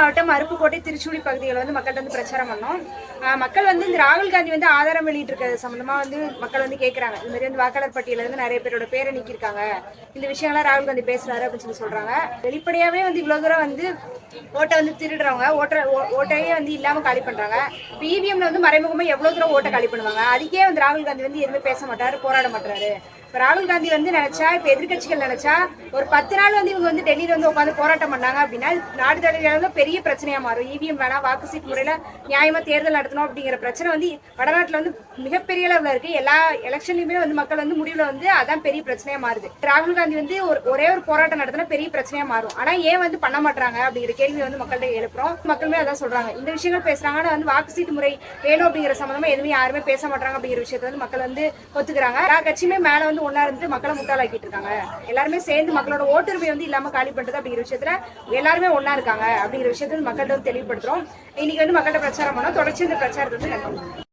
மாவட்டம் அருப்புக்கோட்டை திருச்சூழி பகுதிகளில் வந்து மக்கள்கிட்ட வந்து பிரச்சாரம் பண்ணோம். மக்கள் வந்து இந்த ராகுல் காந்தி வந்து ஆதாரம் வெளியிட்டிருக்கிறது சம்பந்தமா வந்து மக்கள் வந்து கேட்குறாங்க இந்த மாதிரி வந்து வாக்காளர் பட்டியலில் வந்து நிறைய பேரோட பேரை நீக்கியிருக்காங்க. இந்த விஷயங்கள்லாம் ராகுல் காந்தி பேசுறாரு அப்படின்னு சொல்லி சொல்றாங்க. வெளிப்படையாவே வந்து இவ்வளவு தூரம் வந்து ஓட்டை வந்து திருடுறவங்க ஓட்டை ஓ- ஓட்டையே வந்து இல்லாம காலி பண்றாங்க. பிவிஎம்ல வந்து மறைமுகமா எவ்வளவு தூரம் ஓட்டை காலி பண்ணுவாங்க? அதுக்கே வந்து ராகுல் காந்தி வந்து எதுவுமே பேச மாட்டாரு போராட மாட்டாரு இப்போ ராகுல் காந்தி வந்து நினைச்சா இப்போ எதிர்க்கட்சிகள் நினைச்சா ஒரு பத்து நாள் வந்து இவங்க வந்து டெல்லியில் வந்து உட்காந்து போராட்டம் பண்ணாங்க அப்படின்னா நாடு தழுவிய பெரிய பிரச்சனையாக மாறும். இவிஎம் வேணாம் வாக்கு சீட் முறையில் நியாயமாக தேர்தல் நடத்தணும் அப்படிங்கிற பிரச்சனை வந்து வடநாட்டில் வந்து மிகப்பெரிய அளவில் இருக்குது எல்லா எலெக்ஷன்லையுமே வந்து மக்கள் வந்து முடிவில் வந்து அதான் பெரிய பிரச்சனையாக மாறுது. ராகுல் காந்தி வந்து ஒரு ஒரே ஒரு போராட்டம் நடத்தினா பெரிய பிரச்சனையாக மாறும். ஆனால் ஏன் வந்து பண்ண மாட்டாங்க அப்படிங்கிற கேள்வி வந்து மக்கள்கிட்ட எழுப்புறோம். மக்களுமே அதான் சொல்கிறாங்க இந்த விஷயங்கள் பேசுகிறாங்க ஆனால் வந்து வாக்கு சீட்டு முறை வேணும் அப்படிங்கிற சம்மந்தமாக எதுவுமே யாருமே பேச மாட்டாங்க அப்படிங்கிற விஷயத்த வந்து மக்கள் வந்து ஒத்துக்கிறாங்க. எல்லா கட்சியுமே மேலே வந்து ஒன்னா இருந்து மக்களை முட்டாளாக்கிட்டு இருக்காங்க. எல்லாருமே சேர்ந்து மக்களோட ஓட்டுரிமை வந்து இல்லாம காலி பண்றது அப்படிங்கிற விஷயத்துல எல்லாருமே ஒன்னா இருக்காங்க அப்படிங்கிற விஷயத்த மக்கள்கிட்ட வந்து தெளிவுபடுத்துறோம். இன்னைக்கு வந்து மக்கள்கிட்ட பிரச்சாரம் பண்ணோம். தொடர்ச்சி இந்த பிரச்சாரத்தை வந்து நடக்கும்